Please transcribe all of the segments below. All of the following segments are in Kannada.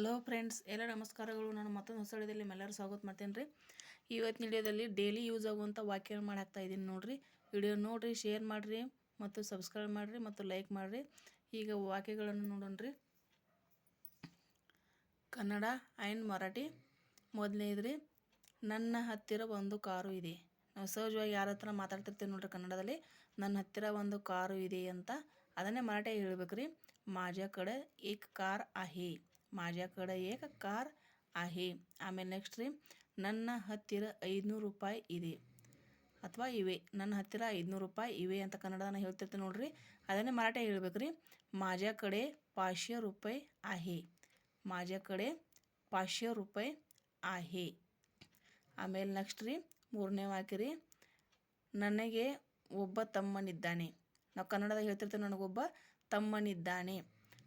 ಹಲೋ ಫ್ರೆಂಡ್ಸ್, ಎಲ್ಲ ನಮಸ್ಕಾರಗಳು. ನಾನು ಮತ್ತೊಂದು ಹೊಸ ವಿಡಿಯೋದಲ್ಲಿ ನಿಮ್ಮೆಲ್ಲರೂ ಸ್ವಾಗತ ಮಾಡ್ತೇನೆ ರೀ ಇವತ್ತಿನ ವಿಡಿಯೋದಲ್ಲಿ ಡೈಲಿ ಯೂಸ್ ಆಗುವಂಥ ವಾಕ್ಯ ಮಾಡಾಕ್ತಾ ಇದ್ದೀನಿ ನೋಡಿರಿ. ವಿಡಿಯೋ ನೋಡಿರಿ ಶೇರ್ ಮಾಡಿರಿ ಮತ್ತು ಸಬ್ಸ್ಕ್ರೈಬ್ ಮಾಡಿರಿ ಮತ್ತು ಲೈಕ್ ಮಾಡಿರಿ. ಈಗ ವಾಕ್ಯಗಳನ್ನು ನೋಡೋಣ ಕನ್ನಡ ಆ್ಯಂಡ್ ಮರಾಠಿ. ಮೊದಲನೇ ಇದ್ರಿ ನನ್ನ ಹತ್ತಿರ ಒಂದು ಕಾರು ಇದೆ. ನಾವು ಸಹಜವಾಗಿ ಯಾರ ಹತ್ರ ಮಾತಾಡ್ತಿರ್ತೀವಿ ನೋಡ್ರಿ ಕನ್ನಡದಲ್ಲಿ, ನನ್ನ ಹತ್ತಿರ ಒಂದು ಕಾರು ಇದೆ ಅಂತ. ಅದನ್ನೇ ಮರಾಠಿ ಹೇಳ್ಬೇಕು ರೀ ಕಡೆ ಏಕ್ ಕಾರ್ आहे माझ्याकडं ಏಕ ಕಾರ್ ಆಹೆ ಆಮೇಲೆ ನೆಕ್ಸ್ಟ್ ರೀ ನನ್ನ ಹತ್ತಿರ ಐದುನೂರು ರೂಪಾಯಿ ಇದೆ ಅಥವಾ ಇವೆ ನನ್ನ ಹತ್ತಿರ ಐದುನೂರು ರೂಪಾಯಿ ಇವೆ ಅಂತ ಕನ್ನಡನ ಹೇಳ್ತಿರ್ತೀನಿ ನೋಡ್ರಿ. ಅದನ್ನೇ ಮರಾಠಿ ಹೇಳ್ಬೇಕು ರೀ माझ्याकडे पाचशे रुपये आहे. माझ्याकडे ಪಾಶ್ಯ ರೂಪಾಯಿ ಆಹೆ ಆಮೇಲೆ ನೆಕ್ಸ್ಟ್ ರೀ ಮೂರನೇ ವಾಕ್ಯ ರೀ, ನನಗೆ ಒಬ್ಬ ತಮ್ಮನಿದ್ದಾನೆ. ನಾವು ಕನ್ನಡದಾಗ ಹೇಳ್ತಿರ್ತೀವಿ ನನಗೊಬ್ಬ ತಮ್ಮನಿದ್ದಾನೆ.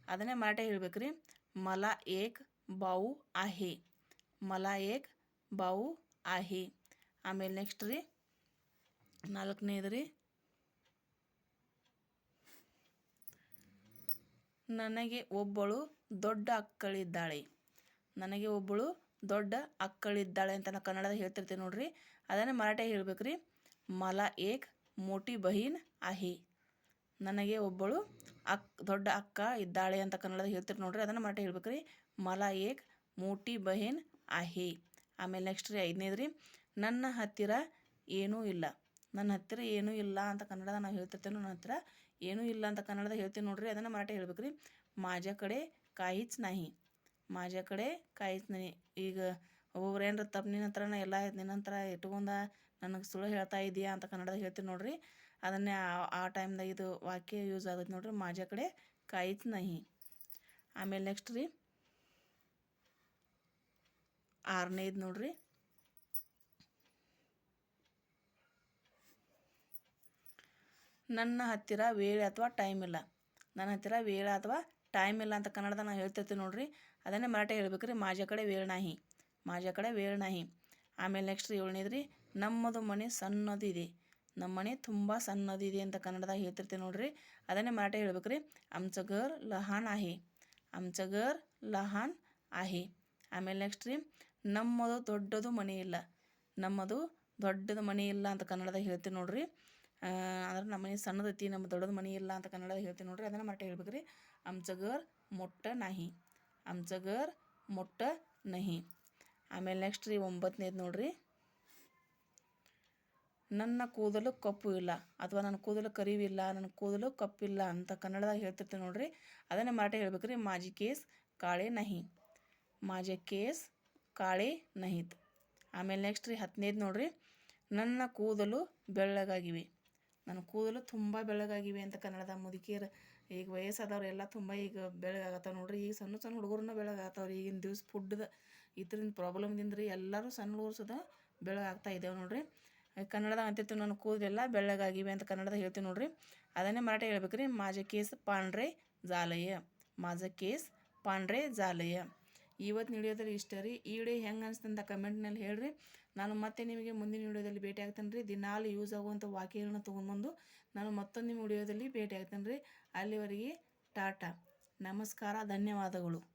ಅದನ್ನೇ ಮರಾಠಿ ಹೇಳ್ಬೇಕು ರೀ मला एक ಬಾವು आहे मला एक ಬಾವು आहे ಆಮೇಲೆ ನೆಕ್ಸ್ಟ್ ರೀ ನಾಲ್ಕನೇದು ರೀ ನನಗೆ ಒಬ್ಬಳು ದೊಡ್ಡ ಅಕ್ಕಳಿದ್ದಾಳೆ ನನಗೆ ಒಬ್ಬಳು ದೊಡ್ಡ ಅಕ್ಕಳಿದ್ದಾಳೆ ಅಂತ ನಾನು ಕನ್ನಡದಾಗ ಹೇಳ್ತಿರ್ತೀನಿ ನೋಡ್ರಿ ಅದನ್ನೇ ಮರಾಠಿ ಹೇಳ್ಬೇಕು ರೀ ಮಲ ಏಕ್ ಮೋಟಿ ಬಹೀನ್ ಆಹಿ ನನಗೆ ಒಬ್ಬಳು ಅಕ್, ದೊಡ್ಡ ಅಕ್ಕ ಇದ್ದಾಳೆ ಅಂತ ಕನ್ನಡದಾಗ ಹೇಳ್ತೀರಿ ನೋಡ್ರಿ, ಅದನ್ನು ಮರಾಠಿ ಹೇಳ್ಬೇಕು ರೀ ಮಲ ಏಕ್, ಮೋಟಿ ಬಹೇನ್ ಆಹೆ ಆಮೇಲೆ ನೆಕ್ಸ್ಟ್ ರೀ ಐದನೇದು ರೀ, ನನ್ನ ಹತ್ತಿರ ಏನೂ ಇಲ್ಲ. ನನ್ನ ಹತ್ತಿರ ಏನೂ ಇಲ್ಲ ಅಂತ ಕನ್ನಡದಾಗ ನಾವು ಹೇಳ್ತಿರ್ತೇವೆ ನನ್ನ ಹತ್ತಿರ ಏನೂ ಇಲ್ಲ ಅಂತ ಕನ್ನಡದಾಗ ಹೇಳ್ತೀವಿ ನೋಡ್ರಿ, ಅದನ್ನು ಮರಾಠಿ ಹೇಳ್ಬೇಕು ರೀ ಮಾಜ ಕಡೆ ಕಾಯಿಚ್ ನಾಹಿ. ಮಾಜ ಕಡೆ ಕಾಯಿಚ್ ನಾಹಿ. ಈಗ ಒಬ್ಬೊಬ್ರು ಏನಾರ ತಪ್ಪು ನಿನ್ನ ಹತ್ರನ ಎಲ್ಲ ನಿನ್ನ ಹತ್ರ ಇಟ್ಕೊಂಡ ನನಗೆ ಸುಳ್ಳು ಹೇಳ್ತಾ ಇದೆಯಾ ಅಂತ ಕನ್ನಡದಾಗ ಹೇಳ್ತೀನಿ ನೋಡ್ರಿ. ಅದನ್ನೇ ಆ ಟೈಮ್ದಾಗ ಇದು ವಾಕ್ಯ ಯೂಸ್ ಆಗುತ್ತೆ ನೋಡ್ರಿ. ಮಾಜ ಕಡೆ ಕಾಯಿತ್ ನಹಿ. ಆಮೇಲೆ ನೆಕ್ಸ್ಟ್ ರೀ. ಆರನೇದು ನೋಡ್ರಿ. ನನ್ನ ಹತ್ತಿರ ವೇಳೆ ಅಥವಾ ಟೈಮ್ ಇಲ್ಲ. ನನ್ನ ಹತ್ತಿರ ವೇಳೆ ಅಥವಾ ಟೈಮ್ ಇಲ್ಲ ಅಂತ ಕನ್ನಡದ ನಾನು ಹೇಳ್ತಿರ್ತೀನಿ ನೋಡ್ರಿ. ಅದನ್ನೇ ಮರಾಠಿ ಹೇಳ್ಬೇಕು ರೀ ಮಾಜ ಕಡೆ ವೇಳೆ ನಾಹಿ. ಮಾಜ ಕಡೆ ವೇಳೆ ನಾಹಿ. ಆಮೇಲೆ ನೆಕ್ಸ್ಟ್ ಏಳನೇದು ರೀ. ನಮ್ಮದು ಮನೆ ಸಣ್ಣದಿದೆ. ನಮ್ಮ ಮನೆ ತುಂಬ ಸಣ್ಣದಿದೆ ಅಂತ ಕನ್ನಡದಾಗ ಹೇಳ್ತಿರ್ತೀವಿ ನೋಡ್ರಿ. ಅದನ್ನೇ ಮರಾಠಿ ಹೇಳ್ಬೇಕ್ರಿ. ಆಮ್ಚಗರ್ ಲಹಾನ್ ಆಹಿ. ಆಮ್ಚಗರ್ ಲಹಾನ್ ಆಹಿ. ಆಮೇಲೆ ನೆಕ್ಸ್ಟ್ ರೀ, ನಮ್ಮದು ದೊಡ್ಡದು ಮನೆ ಇಲ್ಲ. ನಮ್ಮದು ದೊಡ್ಡದು ಮನೆ ಇಲ್ಲ ಅಂತ ಕನ್ನಡದಾಗ ಹೇಳ್ತೀವಿ ನೋಡ್ರಿ. ಅಂದ್ರೆ ನಮ್ಮ ಮನೆ ಸಣ್ಣದೈತಿ, ನಮ್ಮ ದೊಡ್ಡದು ಮನೆ ಇಲ್ಲ ಅಂತ ಕನ್ನಡದಾಗ ಹೇಳ್ತೀವಿ ನೋಡ್ರಿ. ಅದನ್ನು ಮರಾಠಿ ಹೇಳ್ಬೇಕ್ರಿ. ಆಮ್ಚಗರ್ ಮೊಟ್ಟ ನಾಹಿ. ಆಮ್ಚಗರ್ ಮೊಟ್ಟ ನಹಿ. ಆಮೇಲೆ ನೆಕ್ಸ್ಟ್ ರೀ, ಒಂಬತ್ತನೇದು ನೋಡ್ರಿ. ನನ್ನ ಕೂದಲು ಕಪ್ಪು ಇಲ್ಲ ಅಥವಾ ನನ್ನ ಕೂದಲು ಕರಿವಿಲ್ಲ, ನನ್ನ ಕೂದಲು ಕಪ್ಪಿಲ್ಲ ಅಂತ ಕನ್ನಡದಾಗ ಹೇಳ್ತಿರ್ತೀವಿ ನೋಡ್ರಿ. ಅದನ್ನೇ ಮರಾಠಿ ಹೇಳ್ಬೇಕು ರೀ ಮಾಜಿ ಕೇಸ್, ಕಾಳೆ ನಹಿ. ಮಾಜೆ ಕೇಸ್, ಕಾಳೆ ನಹಿತ್. ಆಮೇಲೆ ನೆಕ್ಸ್ಟ್ ರೀ ಹತ್ತನೇದು ನೋಡ್ರಿ. ನನ್ನ ಕೂದಲು ಬೆಳ್ಳಗಾಗಿವೆ. ನನ್ನ ಕೂದಲು ತುಂಬ ಬೆಳ್ಳಗಾಗಿವೆ ಅಂತ ಕನ್ನಡದ ಮುದುಕಿಯರು ಈಗ ವಯಸ್ಸಾದವ್ರು ಎಲ್ಲ ತುಂಬ ಈಗ ಬೆಳಗಾಗತ್ತವ ನೋಡ್ರಿ. ಈಗ ಸಣ್ಣ ಸಣ್ಣ ಹುಡುಗರನ್ನ ಬೆಳಗಾಗತ್ತವ್ರಿ ಈಗಿನ ದಿವ್ಸ ಫುಡ್ದ ಇದರಿಂದ ಪ್ರಾಬ್ಲಮ್ದಿಂದ ರೀ ಎಲ್ಲರೂ ಸಣ್ಣ ಹುಡುಗರು ಸುದ ಬೆಳಗಾಗ್ತಾ ಇದ್ದೇವೆ ನೋಡ್ರಿ. ಕನ್ನಡದಾಗ ಅಂತಿರ್ತೀವಿ ನಾನು ಕೂದಲೆಲ್ಲ ಬೆಳ್ಳಗಾಗಿವೆ ಅಂತ ಕನ್ನಡದಾಗ ಹೇಳ್ತೀವಿ ನೋಡ್ರಿ. ಅದನ್ನೇ ಮರಾಠಿ ಹೇಳ್ಬೇಕು ರೀ ಮಾಜ ಕೇಸ್ ಪಾಂಡ್ರೆ ಜಾಲಯ್ಯ. ಮಾಜ ಕೇಸ್ ಪಾಂಡ್ರೆ ಜಾಲಯ್ಯ. ಇವತ್ತು ವಿಡಿಯೋದಲ್ಲಿ ಇಷ್ಟ ರೀ. ಈ ವಿಡಿಯೋ ಹೆಂಗೆ ಅನಿಸ್ತಂತ ಕಮೆಂಟ್ನಲ್ಲಿ ಹೇಳ್ರಿ. ನಾನು ಮತ್ತೆ ನಿಮಗೆ ಮುಂದಿನ ವಿಡಿಯೋದಲ್ಲಿ ಭೇಟಿ ಆಗ್ತೇನೆ ರೀ. ದಿನಾಲು ಯೂಸ್ ಆಗುವಂಥ ವಾಕ್ಯಗಳನ್ನ ತೊಗೊಂಡ್ಬಂದು ನಾನು ಮತ್ತೊಂದು ನಿಮ್ಮ ವಿಡಿಯೋದಲ್ಲಿ ಭೇಟಿ ಆಗ್ತೇನೆ ರೀ. ಅಲ್ಲಿವರೆಗೆ ಟಾಟಾ. ನಮಸ್ಕಾರ, ಧನ್ಯವಾದಗಳು.